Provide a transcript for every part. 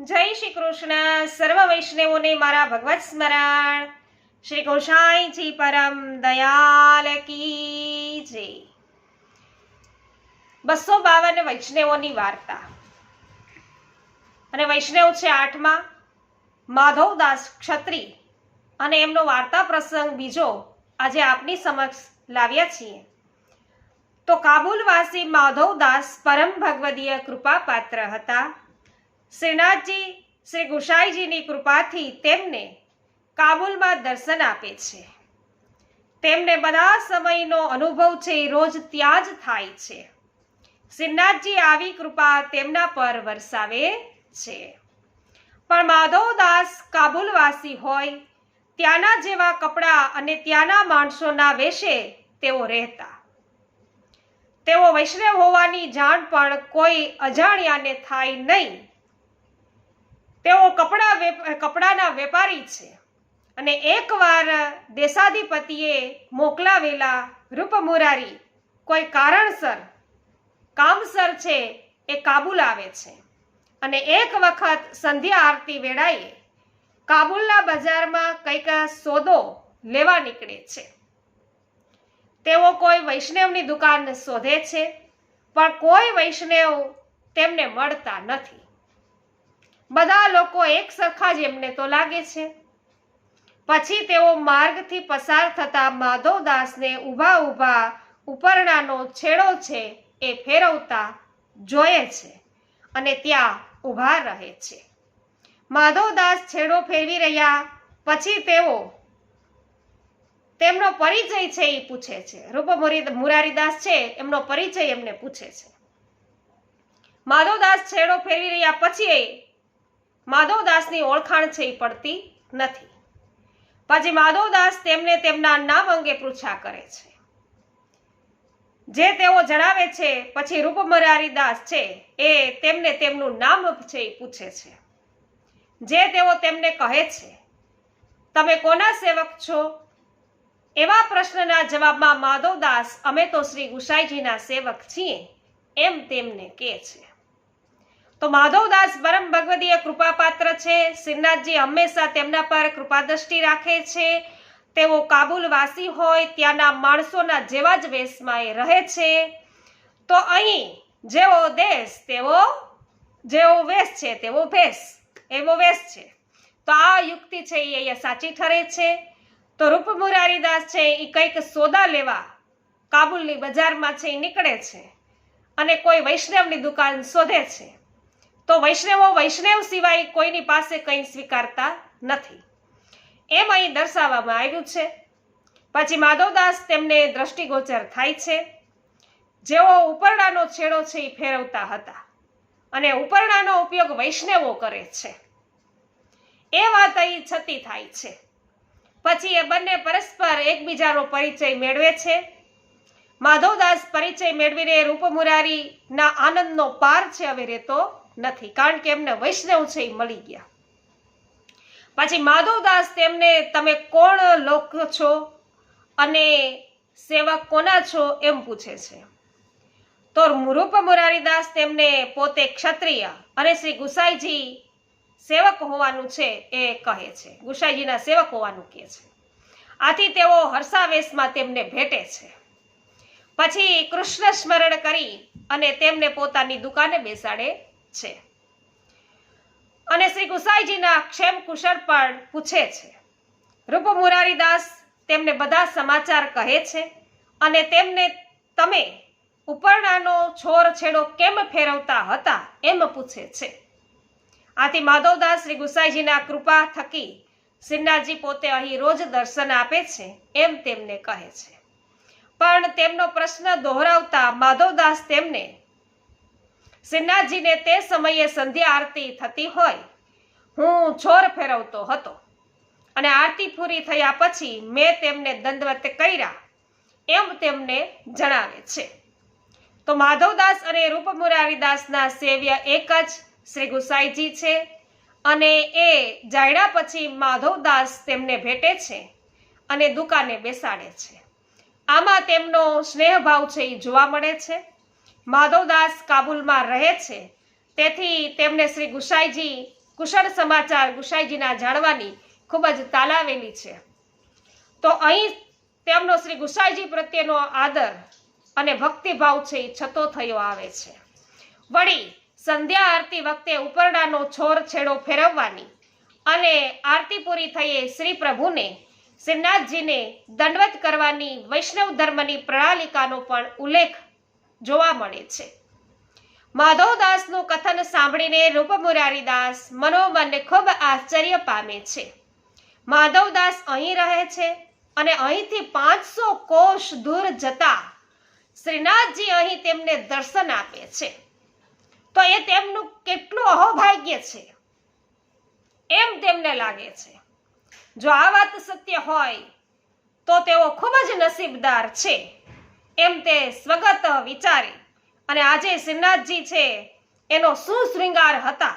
જય શ્રી કૃષ્ણ. સર્વ વૈષ્ણવોને મારા ભગવત સ્મરણ. શ્રી ગોસાઈજી પરમ દયાલ કી જય. બસો બાવન વૈષ્ણવોની વાર્તા. અને વૈષ્ણવ છે આઠમાં. માધવદાસ ક્ષત્રિ અને એમનો વાર્તા પ્રસંગ બીજો આજે આપની સમક્ષ લાવ્યા છીએ. તો કાબુલવાસી માધવદાસ પરમ ભગવદીય કૃપાપાત્ર હતા. શ્રીનાથજી શ્રી ગુસાઈજીની કૃપાથી તેમને કાબુલમાં દર્શન આપે છે. તેમને બધા સમયનો અનુભવ છે એ રોજ ત્યાં જ થાય છે. શ્રીનાથજી આવી કૃપા તેમના પર વરસાવે છે. પણ માધવદાસ કાબુલવાસી હોય, ત્યાંના જેવા કપડાં અને ત્યાંના માણસોના વેશે તેઓ રહેતા. તેઓ વૈષ્ણવ હોવાની જાણ પણ કોઈ અજાણ્યાને થાય નહીં. તેઓ કપડા કપડાના વેપારી છે. અને એકવાર દેશાધિપતિએ મોકલાવેલા રૂપમુરારી કોઈ કારણસર, કામસર છે એ કાબુલ આવે છે. અને એક વખત સંધ્યા આરતી વેળાએ કાબુલના બજારમાં કંઈક સોદો લેવા નીકળે છે. તેઓ કોઈ વૈષ્ણવની દુકાન શોધે છે, પણ કોઈ વૈષ્ણવ તેમને મળતા નથી. બધા લોકો એક સરખા જ એમને તો લાગે છે. પછી તેઓ માર્ગથી પસાર થતા માધવદાસને ઊભા ઊભા ઉપરણાનો છેડો છે એ ફેરવતા જોયે છે અને ત્યાં ઊભા રહે છે. માધવદાસ છેડો ફેરવી રહ્યા, પછી તેઓ તેમનો પરિચય છે એ પૂછે છે. રૂપ મુરારીદાસ છે, એમનો પરિચય એમને પૂછે છે. માધવદાસ છેડો ફેરવી રહ્યા પછી માધવદાસની ઓળખાણ છે પડતી નથી. પછી માધવદાસ તેમને તેમના નામ અંગે પૃચ્છા કરે છે. જે તેઓ જણાવે છે, પછી રૂપમરારીદાસ છે, એ તેમને તેમનું નામ છે પૂછે છે. જે તેઓ તેમને કહે છે, તમે કોના સેવક છો? એવા પ્રશ્નના જવાબમાં માધવદાસ, અમે તો શ્રી ગુસાઈજીના સેવક છીએ, એમ તેમને કહે છે. તો માધવદાસ પરમ ભગવદીય કૃપાપાત્ર છે. શ્રીનાથજી હંમેશા તેમના પર કૃપા દ્રષ્ટિ રાખે છે. તેઓ કાબુલવાસી હોય, ત્યાંના માણસોના જેવા જ વેશમાં એ રહે છે. તો અહીં જેવો દેશ, તેવો, જેવો વેશ છે, તેવો ભેસ એવો વેશ છે. તો આ યુક્તિ છે એ અહીંયા સાચી ઠરે છે. તો રૂપમુરારીદાસ છે એ કંઈક સોદા લેવા કાબુલની બજારમાં છે એ નીકળે છે અને કોઈ વૈષ્ણવની દુકાન શોધે છે. તો વૈષ્ણવો વૈષ્ણવ સિવાય કોઈની પાસે કંઈ સ્વીકારતા નથી. એમ અહીં દર્શાવવામાં આવ્યું છે. પછી માધવદાસ તેમને દ્રષ્ટિગોચર થાય છે. જેઓ ઉપરણાનો છેડો છે એ ફેરવતા હતા અને ઉપરણાનો ઉપયોગ વૈષ્ણવો કરે છે. એ વાત અહીં છતી થાય છે. પછી એ બંને પરસ્પર એકબીજાનો પરિચય મેળવે છે. માધવદાસ પરિચય મેળવીને રૂપમુરારીના આનંદનો પાર છે હવે રહેતો નથી. કારણ કે એમને વૈષ્ણવ છે, એ મળી ગયા. પછી માધવદાસ તેમને, તમે કોણ લોક છો અને સેવક કોના છો? એમ પૂછે છે. તો રૂપ મુરારીદાસ તેમને, પોતે ક્ષત્રિય અને શ્રી ગુસાઈજી સેવક હોવાનું છે, એ કહે છે. ગુસાઈજીના સેવક હોવાનું કહે છે. આથી તેઓ હર્ષાવેશમાં તેમને ભેટે છે. પછી કૃષ્ણ સ્મરણ કરી અને તેમને પોતાની દુકાને બેસાડે છે. અને શ્રી ગુસાઈજીના ક્ષેમ કુશળ પણ પૂછે છે. રૂપ મુરારીદાસ તેમને બધા સમાચાર કહે છે અને તેમને તમે ઉપરણાનો છોર છેડો કેમ ફેરવતા હતા એમ પૂછે છે. આથી માધવદાસ શ્રી ગુસાઈજીના કૃપા થકી શ્રીનાથજી પોતે અહીં રોજ દર્શન આપે છે એમ તેમને કહે છે. પણ તેમનો પ્રશ્ન દોહરાવતા માધવદાસ તેમને શ્રીનાથજીને તે સમયે સંધ્યા આરતી થતી હોય. હું છોર ફેરવતો હતો અને આરતી પૂરી થયા પછી મેં તેમને દંડવત કર્યા. એમ તેમને જણાવે છે. તો માધવદાસ અને રૂપમુરારીદાસના સેવ્ય એક જ શ્રી ગુસાઈજી છે અને એ જાયડા પછી માધવદાસ તેમને ભેટે છે અને દુકાને બેસાડે છે. આમાં તેમનો સ્નેહભાવ છે એ જોવા મળે છે. માધવદાસ કાબુલમાં રહે છે. તેથી તેમને શ્રી ગુસાઈજી, કુશળ સમાચાર ગુસાઈજીના જાણવાની ખૂબ જ તાલાવેલી છે. તો અહીં તેમનો શ્રી ગુસાઈજી પ્રત્યેનો આદર અને ભક્તિભાવ છે એ છતો થયો આવે છે. વળી સંધ્યા આરતી વખતે ઉપરડાનો છોર છેડો ફેરવવાની અને આરતી પૂરી થઈએ શ્રી પ્રભુને શ્રીનાથજીને દંડવત કરવાની વૈષ્ણવ ધર્મની પ્રણાલિકાનો પણ ઉલ્લેખ જોવા મળે છે. માધવદાસનું કથન સાંભળીને રૂપમુરારીદાસ મનોમન ખૂબ આશ્ચર્ય પામે છે. માધવદાસ અહીં રહે છે અને અહીંથી પાંચસો કોષ દૂર જતા શ્રીનાથજી અહીં તેમને દર્શન આપે છે. તો એ તેમનું કેટલું અહોભાગ્ય છે. એમ તેમને લાગે છે. જો આ વાત સત્ય હોય તો તેઓ ખૂબ જ નસીબદાર છે. એમ તે સ્વગત વિચારી. અને આજે શ્રીનાથજી છે, એનો શું શ્રૃંગાર હતા?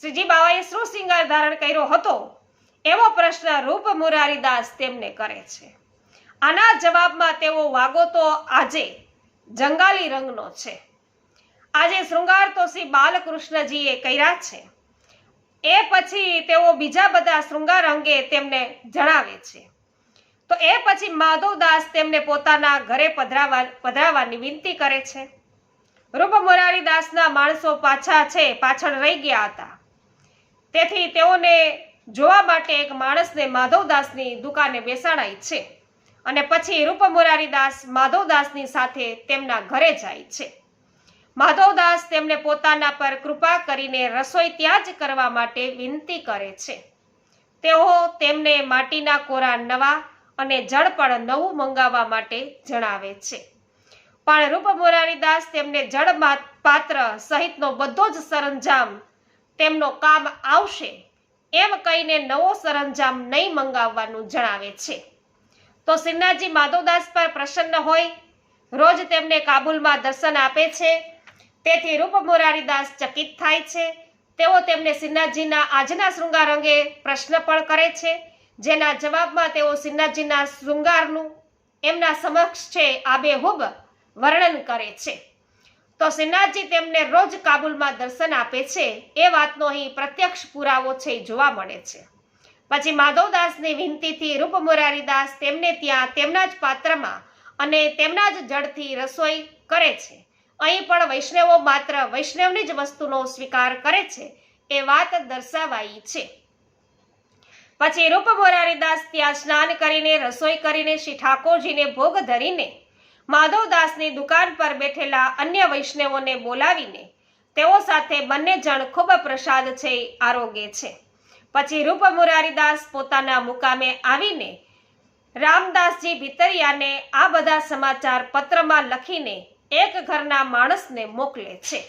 શ્રીજી બાવાએ શું શ્રૃંગાર ધારણ કર્યો હતો? એવો પ્રશ્ન રૂપ મુરારીદાસ તેમને કરે છે. આના જવાબમાં તેઓ વાગો તો આજે જંગાલી રંગનો છે. આજે શૃંગાર તો શ્રી બાલકૃષ્ણજીએ કર્યા છે. એ પછી તેઓ બીજા બધા શૃંગાર અંગે તેમને જણાવે છે. તો એ પછી માધવદાસ તેમને પોતાના ઘરે પધરાવા પધરાવવાની વિનંતી કરે છે. રૂપ મોરારીદાસના માણસો પાછા છે, પાછળ રહી ગયા હતા. તેથી તેઓને જોવા માટે એક માણસને માધવદાસની દુકાને બેસાડાય છે અને પછી રૂપ મોરારીદાસ માધવદાસની સાથે તેમના ઘરે જાય છે. માધવદાસ તેમને પોતાના પર કૃપા કરીને રસોઈ ત્યાં જ કરવા માટે વિનંતી કરે છે. તેઓ તેમને માટીના કોરા નવા અને જળ પણ નવું મંગાવવા માટે જણાવે છે. પણ રૂપ મોરારીદાસ તેમને જળ પાત્ર સહિતનો બધો જ સરંજામ તેમનો કામ આવશે એમ કહીને નવો સરંજામ નહીં મંગાવવાનું જણાવે છે. તો સિન્હાજી માધવદાસ પર પ્રસન્ન હોય, રોજ તેમને કાબુલમાં દર્શન આપે છે, તેથી રૂપ મોરારીદાસ ચકિત થાય છે. તેઓ તેમને સિન્હાજીના આજના શૃંગાર અંગે પ્રશ્ન પણ કરે છે જેના જવાબમાં તેઓ શ્રીનાથજીના શૃંગારનું એમના સમક્ષ છે આબેહૂબ વર્ણન કરે છે. તો શ્રીનાથજી તેમને રોજ કાબુલમાં દર્શન આપે છે, એ વાતનો અહીં પ્રત્યક્ષ પુરાવો છે જોવા મળે છે. પછી માધવદાસની વિનંતીથી રૂપ મોરારીદાસ તેમને ત્યાં તેમના જ પાત્રમાં અને તેમના જ જળથી રસોઈ કરે છે. અહીં પણ વૈષ્ણવો માત્ર વૈષ્ણવની જ વસ્તુનો સ્વીકાર કરે છે, એ વાત દર્શાવાઈ છે. પછી રૂપ મોરારીદાસ ત્યાં સ્નાન કરીને, રસોઈ કરીને શ્રી ઠાકોરજીને ભોગ ધરીને, માધવદાસની દુકાન પર બેઠેલા અન્ય વૈષ્ણવોને બોલાવીને, તેઓ સાથે બંને જણ ખૂબ પ્રસાદ છે આરોગ્ય આરોગે છે. પછી રૂપ મુરારીદાસ પોતાના મુકામે આવીને, રામદાસજી ભીતરિયાને આ બધા સમાચાર પત્રમાં લખીને, એક ઘરના માણસને મોકલે છે.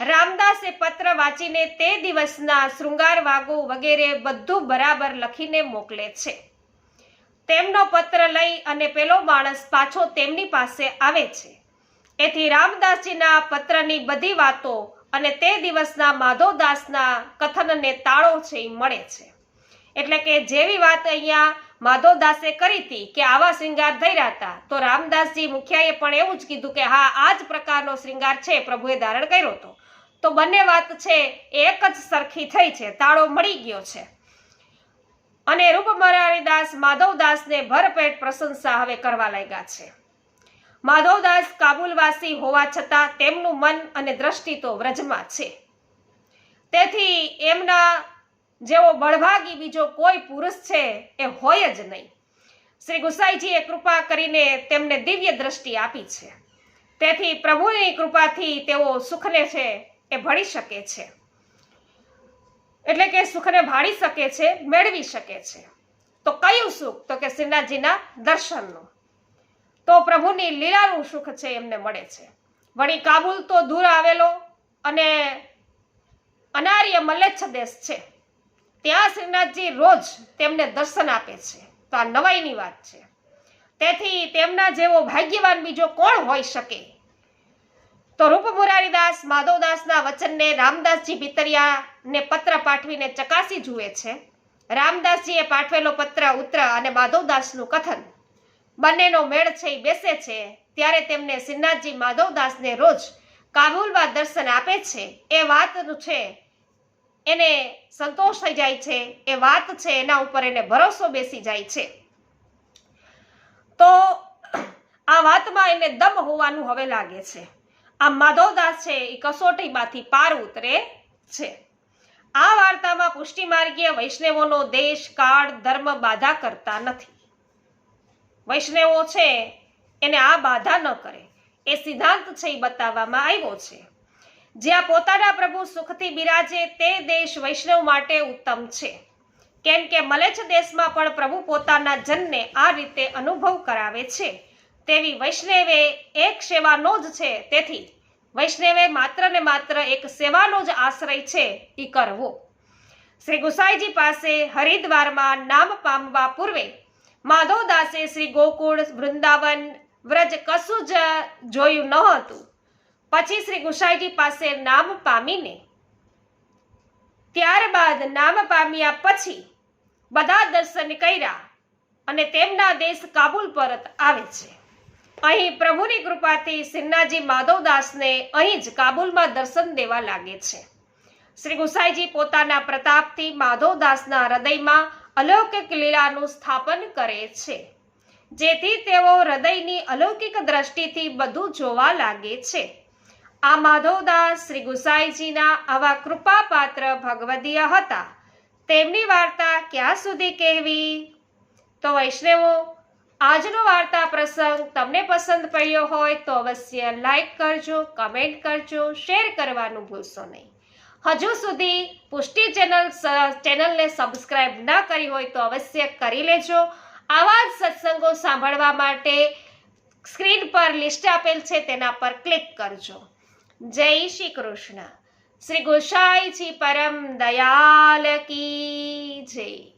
રામદાસે પત્ર વાંચીને તે દિવસના શૃંગાર વાગો વગેરે બધું બરાબર લખીને મોકલે છે. તેમનો પત્ર લઈ અને પેલો માણસ પાછો તેમની પાસે આવે છે. એથી રામદાસજીના પત્રની બધી વાતો અને તે દિવસના માધવદાસના કથનને તાળો છે એ મળે છે. એટલે કે જેવી વાત અહીંયા માધવદાસે કરી હતી કે આવા શ્રૃંગાર થઈ રહ્યા હતા. તો રામદાસજી મુખિયાએ પણ એવું જ કીધું કે હા, આ જ પ્રકારનો શ્રૃંગાર છે, પ્રભુએ ધારણ કર્યો હતો. તો બંને વાત છે, એક જ સરખી થઈ છે, તાળો મળી ગયો છે. અને રૂપમરારીદાસ માધવદાસને ભરપેટ પ્રશંસા હવે કરવા લાગ્યા છે. માધવદાસ કાબુલવાસી હોવા છતાં તેમનું મન અને દ્રષ્ટિ તો વ્રજમાં છે. તેથી એમના જેવો બળભાગી બીજો કોઈ પુરુષ છે એ હોય જ નહીં. શ્રી ગુસાઈજીએ કૃપા કરીને તેમને દિવ્ય દ્રષ્ટિ આપી છે. તેથી પ્રભુની કૃપાથી તેઓ સુખને છે એ ભળી શકે છે. એટલે કે સુખને ભાળી શકે છે, મેળવી શકે છે. તો કયું સુખ? તો કે શ્રીનાથજીના દર્શનનું. તો પ્રભુની લીલાનું સુખ છે એમને મળે છે. વળી કાબુલ તો દૂર આવેલો અને અનાર્ય મલેચ્છ દેશ છે. ત્યાં શ્રીનાથજી રોજ તેમને દર્શન આપે છે. તો આ નવાઈની વાત છે. તેથી તેમના જેવો ભાગ્યવાન બીજો કોણ હોઈ શકે? તો રૂપ મુરારીદાસ માધવદાસના વચનને રામદાસજી ભીતરિયાને પત્ર પાઠવીને ચકાસી જુએ છે. રામદાસજીએ પાઠવેલો પત્ર, ઉત્ર અને માધવદાસનું કથન. બંનેનો મેળ છે એ બેસે છે. ત્યારે તેમને શ્રીનાથજી માધવદાસને રોજ કાબુલમાં દર્શન આપે છે. એ વાતનું છે એને સંતોષ થઈ જાય છે, એ વાત છે, એના ઉપર એને ભરોસો બેસી જાય છે. તો આ વાતમાં એને દમ હોવાનું હવે લાગે છે. આ માધવદાસ છે, એ કસોટીમાંથી પાર ઉતરે છે. આ વાર્તામાં પુષ્ટિ માર્ગીય વૈષ્ણવોનો દેશ, કાળ, ધર્મ બાધા કરતા નથી. વૈષ્ણવો છે, એને આ બાધા ન કરે. એ સિદ્ધાંત છે એ બતાવવામાં આવ્યો છે. જ્યાં પોતાના પ્રભુ સુખથી બિરાજે તે દેશ વૈષ્ણવ માટે ઉત્તમ છે. કેમ કે મલેચ્છ દેશમાં પણ પ્રભુ પોતાના જનને આ રીતે અનુભવ કરાવે છે. તેવી વૈષ્ણવે એક સેવાનો જ છે. તેથી વૈષ્ણવે માત્ર ને માત્ર એક સેવાનો જ આશ્રય છે એ કરવો. શ્રી ગુસાઈજી પાસે હરિદ્વારમાં નામ પામવા પૂર્વે માધવદાસે શ્રી ગોકુળ, વૃંદાવન, વ્રજ કશું જ જોયું ન હતું. પછી શ્રી ગુસાઈજી પાસે નામ પામીને, ત્યારબાદ નામ પામ્યા પછી બધા દર્શન કર્યા અને તેમના દેશ કાબુલ પરત આવે છે. અહીં પ્રભુની કૃપાથી સિન્નાજી માધવદાસને અહીં જ કાબુલમાં દર્શન દેવા લાગે છે. શ્રી ગુસાઈજી પોતાના પ્રતાપથી માધવદાસના હૃદયમાં અલૌકિક લીલાનું સ્થાપન કરે છે, જેથી તેઓ હૃદયની અલૌકિક દ્રષ્ટિથી બધું જોવા લાગે છે. આ માધવદાસ શ્રી ગુસાઈજીના આવા કૃપાપાત્ર ભગવદીય હતા. તેમની વાર્તા ક્યાં સુધી કહેવી? તો વૈષ્ણવો, આજનો વાર્તા પ્રસંગ તમને પસંદ પડ્યો હોય તો અવશ્ય લાઈક કરજો, કમેન્ટ કરજો, શેર કરવાનું ભૂલશો નહીં. હજુ સુધી પુષ્ટિ ચેનલ ચેનલને સબસ્ક્રાઇબ ન કરી હોય તો અવશ્ય કરી લેજો. આવા જ સત્સંગો સાંભળવા માટે સ્ક્રીન પર લિસ્ટ આપેલ છે, તેના પર ક્લિક કરજો. જય શ્રી કૃષ્ણ. શ્રી ગોસાઈજી પરમ દયાલ કી જય.